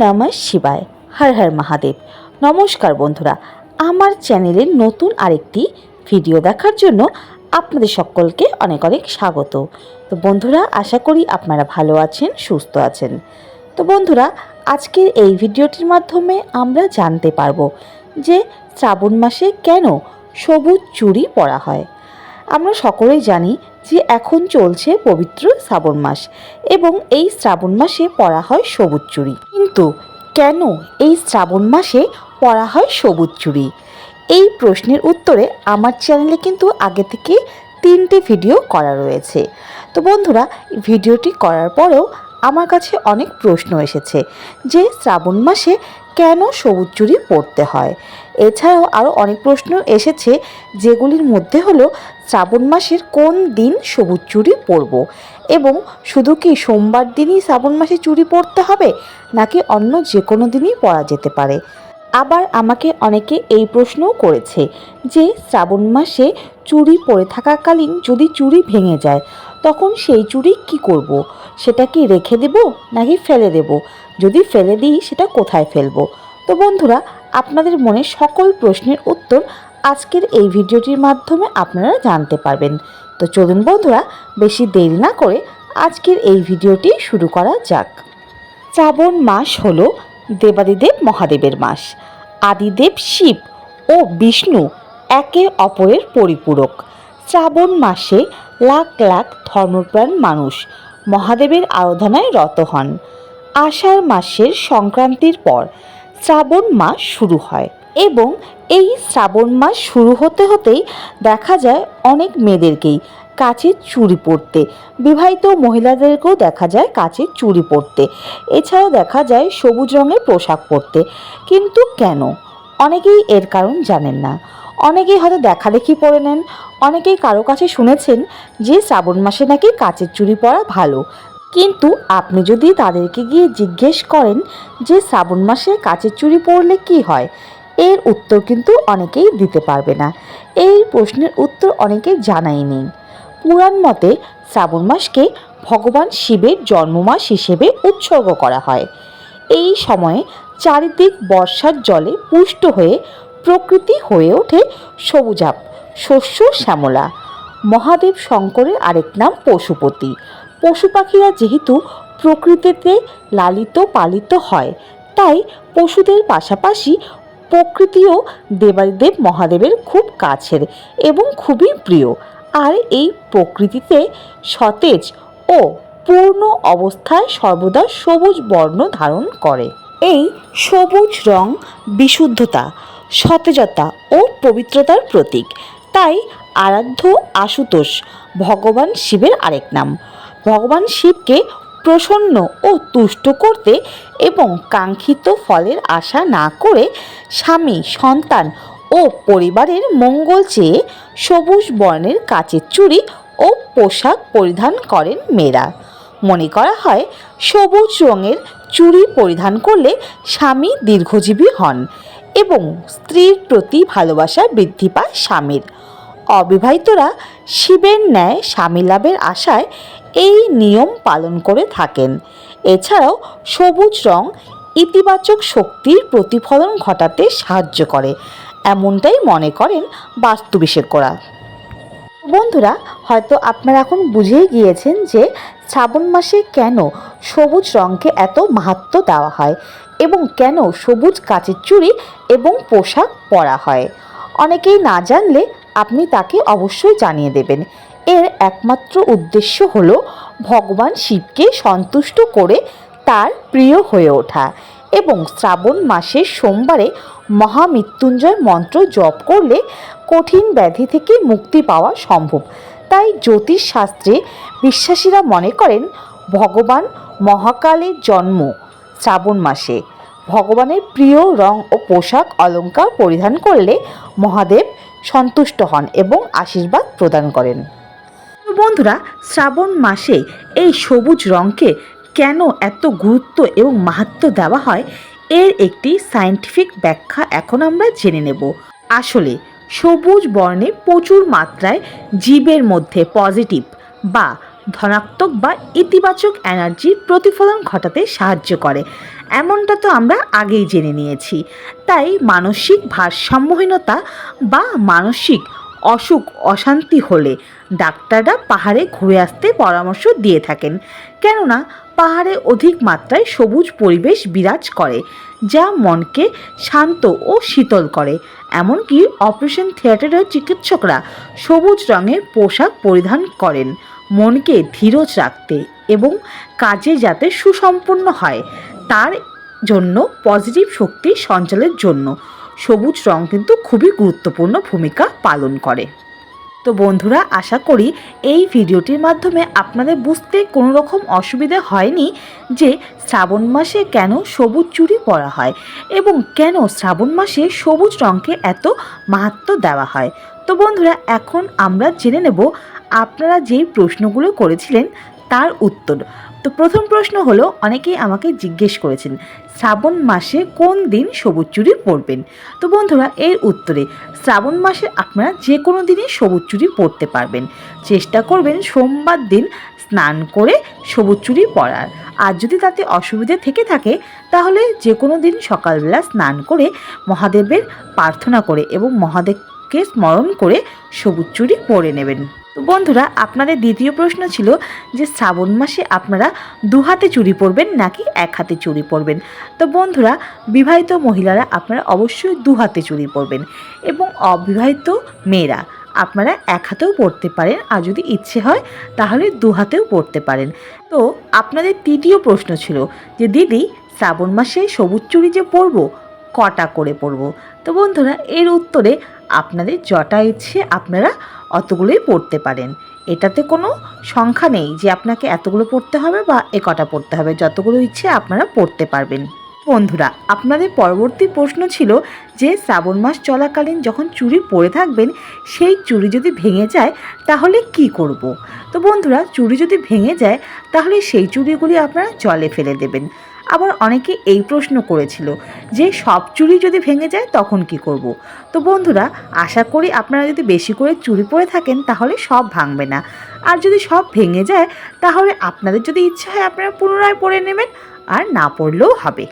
নমঃ শিবায়। হর হর মহাদেব। নমস্কার বন্ধুরা, আমার চ্যানেলের নতুন আরেকটি ভিডিও দেখার জন্য আপনাদের সকলকে অনেক অনেক স্বাগত। তো বন্ধুরা, আশা করি আপনারা ভালো আছেন, সুস্থ আছেন। তো বন্ধুরা, আজকের এই ভিডিওটির মাধ্যমে আমরা জানতে পারব যে শ্রাবণ মাসে কেন সবুজ চুড়ি পরা হয়। আমরা সকলেই জানি যে এখন চলছে পবিত্র শ্রাবণ মাস এবং এই শ্রাবণ মাসে পরা হয় সবুজ চুরি। কিন্তু কেন এই শ্রাবণ মাসে পরা হয় সবুজ চুড়ি এই প্রশ্নের উত্তরে আমার চ্যানেলে কিন্তু আগে থেকে তিনটে ভিডিও করা রয়েছে। তো বন্ধুরা, ভিডিওটি করার পরেও আমার কাছে অনেক প্রশ্ন এসেছে যে শ্রাবণ মাসে কেন সবুজ চুড়ি পরতে হয়? এছাড়াও আরও অনেক প্রশ্ন এসেছে যেগুলির মধ্যে হলো শ্রাবণ মাসের কোন দিন সবুজ চুড়ি পরব? এবং শুধু কি সোমবার দিনই শ্রাবণ মাসে চুড়ি পরতে হবে? নাকি অন্য যে কোনো দিনই পরা যেতে পারে? আবার আমাকে অনেকে এই প্রশ্নও করেছে যে শ্রাবণ মাসে চুড়ি পরে থাকাকালীন যদি চুড়ি ভেঙে যায়, তখন সেই চুড়ি কি করব। সেটা কি রেখে দেব নাকি ফেলে দেব? যদি ফেলে দিই, সেটা কোথায় ফেলব? তো বন্ধুরা, আপনাদের মনে সকল প্রশ্নের উত্তর আজকের এই ভিডিওটির মাধ্যমে আপনারা জানতে পারবেন। তো চলুন বন্ধুরা, বেশি দেরি না করে আজকের এই ভিডিওটি শুরু করা যাক। শ্রাবণ মাস হল দেবাদিদেব মহাদেবের মাস। আদিদেব শিব ও বিষ্ণু একে অপরের পরিপূরক। শ্রাবণ মাসে লাখ লাখ ধর্মপ্রাণ মানুষ মহাদেবের আরাধনায় রত হন। আষাঢ় মাসের সংক্রান্তির পর শ্রাবণ মাস শুরু হয় এবং এই শ্রাবণ মাস শুরু হতে হতেই দেখা যায় অনেক মেয়েদেরকেই কাচের চুড়ি পরতে বিবাহিত মহিলাদেরকেও দেখা যায় কাচের চুড়ি পরতে এছাড়াও দেখা যায় সবুজ রঙের পোশাক পরতে। কিন্তু কেন? অনেকেই এর কারণ জানেন না। অনেকেই হয়তো দেখাদেখি পরে নেন। অনেকেই কারও কাছে শুনেছেন যে শ্রাবণ মাসে নাকি কাচের চুড়ি পরা ভালো। কিন্তু আপনি যদি তাদেরকে গিয়ে জিজ্ঞেস করেন যে শ্রাবণ মাসে কাচের চুড়ি পরলে কি হয় এর উত্তর কিন্তু অনেকেই দিতে পারবে না। এই প্রশ্নের উত্তর অনেকে জানাই নেই। পুরাণ মতে শ্রাবণ মাসকে ভগবান শিবের জন্মমাস হিসেবে উৎসর্গ করা হয়। এই সময়ে চারিদিক বর্ষার জলে পুষ্ট হয়ে প্রকৃতি হয়ে ওঠে সবুজাপ শস্য, শ্যামলা। মহাদেব শঙ্করের আরেক নাম পশুপতি। পশু পাখিরা যেহেতু প্রকৃতিতে লালিত পালিত হয়, তাই পশুদের পাশাপাশি প্রকৃতিও দেবাদেব মহাদেবের খুব কাছের এবং খুবই প্রিয়। আর এই প্রকৃতিতে সতেজ ও পূর্ণ অবস্থায় সর্বদা সবুজ বর্ণ ধারণ করে। এই সবুজ রং বিশুদ্ধতা, সতেজতা ও পবিত্রতার প্রতীক। তাই আরাধ্য আশুতোষ ভগবান শিবের আরেক নাম। ভগবান শিবকে প্রসন্ন ও তুষ্ট করতে এবং কাঙ্ক্ষিত ফলের আশা না করে স্বামী, সন্তান ও পরিবারের মঙ্গল চেয়ে সবুজ বর্ণের কাচের চুড়ি ও পোশাক পরিধান করেন মেয়েরা। মনে করা হয়, সবুজ রঙের চুড়ি পরিধান করলে স্বামী দীর্ঘজীবী হন এবং স্ত্রীর প্রতি ভালোবাসা বৃদ্ধি পায় স্বামীর। অবিবাহিতরা শিবের ন্যায় স্বামী লাভের আশায় এই নিয়ম পালন করে থাকেন। এছাড়াও সবুজ রং ইতিবাচক শক্তির প্রতিফলন ঘটাতে সাহায্য করে, এমনটাই মনে করেন বাস্তু বিশেষজ্ঞরা বন্ধুরা, হয়তো আপনারা এখন বুঝেই গিয়েছেন যে শ্রাবণ মাসে কেন সবুজ রঙকে এত মাহাত্ম দেওয়া হয় এবং কেন সবুজ কাচের চুড়ি এবং পোশাক পরা হয়। অনেকেই না জানলে আপনি তাকে অবশ্যই জানিয়ে দেবেন। এর একমাত্র উদ্দেশ্য হল ভগবান শিবকে সন্তুষ্ট করে তার প্রিয় হয়ে ওঠা এবং শ্রাবণ মাসের সোমবারে মহামৃত্যুঞ্জয় মন্ত্র জপ করলে কঠিন ব্যাধি থেকে মুক্তি পাওয়া সম্ভব। তাই জ্যোতিষ শাস্ত্রে বিশ্বাসীরা মনে করেন, ভগবান মহাকালের জন্ম শ্রাবণ মাসে। ভগবানের প্রিয় রং ও পোশাক অলঙ্কার পরিধান করলে মহাদেব সন্তুষ্ট হন এবং আশীর্বাদ প্রদান করেন। বন্ধুরা, শ্রাবণ মাসে এই সবুজ রঙকে কেন এত গুরুত্ব এবং মাহাত্ম দেওয়া হয়, এর একটি সায়েন্টিফিক ব্যাখ্যা এখন আমরা জেনে নেব। আসলে, সবুজ বর্ণে প্রচুর মাত্রায় জীবের মধ্যে পজিটিভ বা ধনাত্মক বা ইতিবাচক এনার্জির প্রতিফলন ঘটাতে সাহায্য করে। এমনটা তো আমরা আগেই জেনে নিয়েছি। তাই মানসিক ভারসাম্যহীনতা বা মানসিক অসুখ, অশান্তি হলে ডাক্তাররা পাহাড়ে ঘুরে আসতে পরামর্শ দিয়ে থাকেন। কেননা, পাহাড়ে অধিক মাত্রায় সবুজ পরিবেশ বিরাজ করে, যা মনকে শান্ত ও শীতল করে। এমনকি অপারেশন থিয়েটারের চিকিৎসকরা সবুজ রঙের পোশাক পরিধান করেন, মনকে ধীরজ রাখতে এবং কাজে যাতে সুসম্পন্ন হয়। তার জন্য পজিটিভ শক্তি সঞ্চালের জন্য সবুজ রং কিন্তু খুবই গুরুত্বপূর্ণ ভূমিকা পালন করে। তো বন্ধুরা, আশা করি এই ভিডিওটির মাধ্যমে আপনাদের বুঝতে কোনো রকম অসুবিধা হয়নি যে শ্রাবণ মাসে কেন সবুজ চুরি পরা হয় এবং কেন শ্রাবণ মাসে সবুজ রঙকে এত মাহাত্ম দেওয়া হয়। তো বন্ধুরা, এখন আমরা জেনে নেব আপনারা যেই প্রশ্নগুলো করেছিলেন তার উত্তর। তো প্রথম প্রশ্ন হলো, অনেকেই আমাকে জিজ্ঞেস করেছেন, শ্রাবণ মাসে কোন দিন সবুজ চুরি পরবেন? তো বন্ধুরা, এর উত্তরে, শ্রাবণ মাসে আপনারা যে কোনো দিনই সবুজ চুরি পরতে পারবেন। চেষ্টা করবেন সোমবার দিন স্নান করে সবুজ চুরি পরার। আর যদি তাতে অসুবিধে থেকে থাকে, তাহলে যে কোনো দিন সকালবেলা স্নান করে মহাদেবের প্রার্থনা করে এবং মহাদেবকে স্মরণ করে সবুজ চুরি পরে নেবেন। তো বন্ধুরা, আপনাদের দ্বিতীয় প্রশ্ন ছিল যে শ্রাবণ মাসে আপনারা দু হাতে চুড়ি পরবেন নাকি এক হাতে চুরি পরবেন? তো বন্ধুরা, বিবাহিত মহিলারা আপনারা অবশ্যই দু হাতে চুড়ি পরবেন এবং অবিবাহিত মেয়েরা আপনারা এক হাতেও পরতে পারেন আর যদি ইচ্ছে হয়, তাহলে দু হাতেও পরতে পারেন। তো আপনাদের তৃতীয় প্রশ্ন ছিল যে, দিদি, শ্রাবণ মাসে সবুজ চুরি যে পরবো, কটা করে পরবো? তো বন্ধুরা, এর উত্তরে আপনাদের যটা ইচ্ছে আপনারা অতগুলোই পড়তে পারেন। এটাতে কোনো সংখ্যা নেই যে আপনাকে এতগুলো পড়তে হবে বা এ কটা পড়তে হবে। যতগুলো ইচ্ছে আপনারা পড়তে পারবেন। বন্ধুরা, আপনাদের পরবর্তী প্রশ্ন ছিল যে শ্রাবণ মাস চলাকালীন যখন চুড়ি পরে থাকবেন, সেই চুড়ি যদি ভেঙে যায় তাহলে কি করব। তো বন্ধুরা চুড়ি যদি ভেঙে যায় তাহলে সেই চুড়িগুলি আপনারা জলে ফেলে দেবেন। আবার অনেকে এই প্রশ্ন করেছিল যে সব চুরি যদি ভেঙে যায় তখন কি করব। তো বন্ধুরা, আশা করি আপনারা যদি বেশি করে চুরি পরে থাকেন তাহলে সব ভাঙবে না আর যদি সব ভেঙে যায়, তাহলে আপনাদের যদি ইচ্ছা হয় আপনারা পুনরায় পরে নেবেন, আর না পড়লেও হবে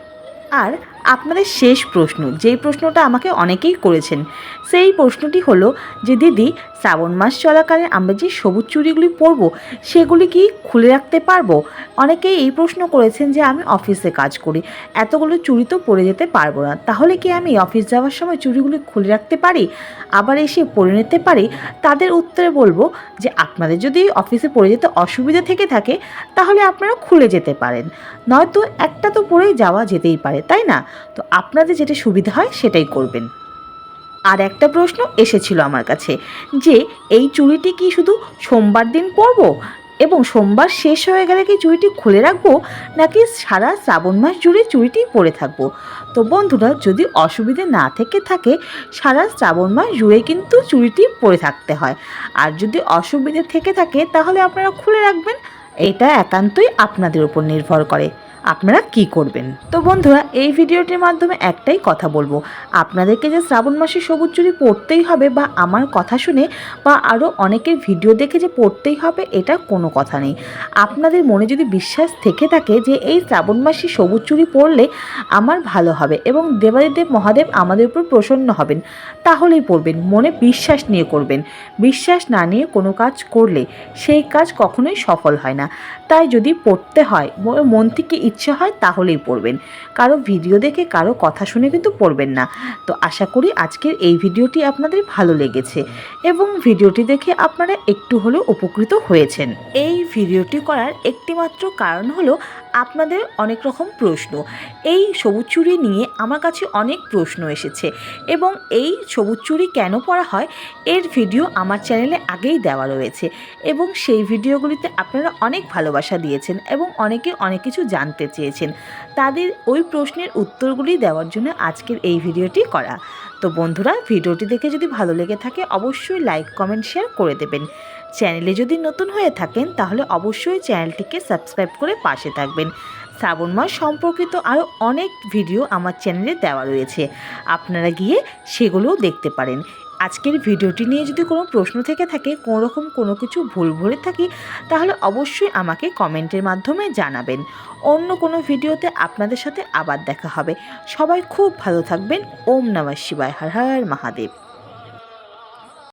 আর আপনাদের শেষ প্রশ্ন, যেই প্রশ্নটা আমাকে অনেকেই করেছেন, সেই প্রশ্নটি হলো যে, দিদি, শ্রাবণ মাস চলাকালীন আমরা যে সবুজ চুড়িগুলি পরবো, সেগুলি কি খুলে রাখতে পারব? অনেকেই এই প্রশ্ন করেছেন যে, আমি অফিসে কাজ করি, এতগুলো চুড়ি তো পরে যেতে পারব না, তাহলে কি আমি অফিস যাওয়ার সময় চুড়িগুলি খুলে রাখতে পারি? আবার এসে পরে নিতে পারি? তাদের উত্তরে বলব যে, আপনাদের যদি অফিসে পরে যেতে অসুবিধা থেকে থাকে, তাহলে আপনারা খুলে যেতে পারেন। নয়তো একটা তো পরেই যাওয়া যেতেই পারে, তাই না? তো আপনাদের যেটা সুবিধা হয় সেটাই করবেন। আর একটা প্রশ্ন এসেছিল আমার কাছে, যে এই চুড়িটি কি শুধু সোমবার দিন পরব এবং সোমবার শেষ হয়ে গেলে কি চুড়িটি খুলে রাখব, নাকি সারা শ্রাবণ মাস জুড়ে চুড়িটি পরে থাকব? তো বন্ধুরা, যদি অসুবিধে না থেকে থাকে, সারা শ্রাবণ মাস জুড়ে কিন্তু চুড়িটি পরে থাকতে হয়। আর যদি অসুবিধে থেকে থাকে, তাহলে আপনারা খুলে রাখবেন, এটা একান্তই আপনাদের উপর নির্ভর করে। আপনারা কি করবেন? তো বন্ধুরা, এই ভিডিওটির মাধ্যমে একটাই কথা বলব। আপনাদেরকে যে শ্রাবণ মাসে সবুজ চুরি পড়তেই হবে বা আমার কথা শুনে বা আরও অনেকের ভিডিও দেখে যে পড়তেই হবে, এটা কোনো কথা নেই। আপনাদের মনে যদি বিশ্বাস থেকে থাকে যে এই শ্রাবণ মাসে সবুজ চুরি পড়লে আমার ভালো হবে এবং দেবাদিদেব মহাদেব আমাদের উপর প্রসন্ন হবেন, তাহলেই পড়বেন। মনে বিশ্বাস নিয়ে করবেন। বিশ্বাস না নিয়ে কোনো কাজ করলে সেই কাজ কখনোই সফল হয় না। তাই যদি পড়তে হয় মন থেকে হয় তাহলেই পড়বেন। কারও ভিডিও দেখে কারও কথা শুনে কিন্তু পড়বেন না। তো আশা করি আজকের এই ভিডিওটি আপনাদের ভালো লেগেছে এবং ভিডিওটি দেখে আপনারা একটু হলেও উপকৃত হয়েছেন। এই ভিডিওটি করার একটিমাত্র কারণ হলো আপনাদের অনেক রকম প্রশ্ন। এই সবুজ চুড়ি নিয়ে আমার কাছে অনেক প্রশ্ন এসেছে এবং এই সবুজ চুড়ি কেন পরা হয় এর ভিডিও আমার চ্যানেলে আগেই দেওয়া রয়েছে এবং সেই ভিডিওগুলিতে আপনারা অনেক ভালোবাসা দিয়েছেন এবং অনেকে অনেক কিছু জানতে চেয়েছেন। তাদের ওই প্রশ্নের উত্তরগুলি দেওয়ার জন্য আজকের এই ভিডিওটি করা। তো বন্ধুরা, ভিডিওটি দেখে যদি ভালো লেগে থাকে অবশ্যই লাইক, কমেন্ট, শেয়ার করে দেবেন। চ্যানেলে যদি নতুন হয়ে থাকেন, তাহলে অবশ্যই চ্যানেলটিকে সাবস্ক্রাইব করে পাশে থাকবেন। শ্রাবণ মাস সম্পর্কিত আরও অনেক ভিডিও আমার চ্যানেলে দেওয়া রয়েছে। আপনারা গিয়ে সেগুলোও দেখতে পারেন। আজকের ভিডিওটি নিয়ে যদি কোনো প্রশ্ন থেকে থাকে কোনো রকম কোনো কিছু ভুল ভরে থাকি, তাহলে অবশ্যই আমাকে কমেন্টের মাধ্যমে জানাবেন। অন্য কোনো ভিডিওতে আপনাদের সাথে আবার দেখা হবে। সবাই খুব ভালো থাকবেন। ওম নমঃ শিবায়। হর হর মহাদেব।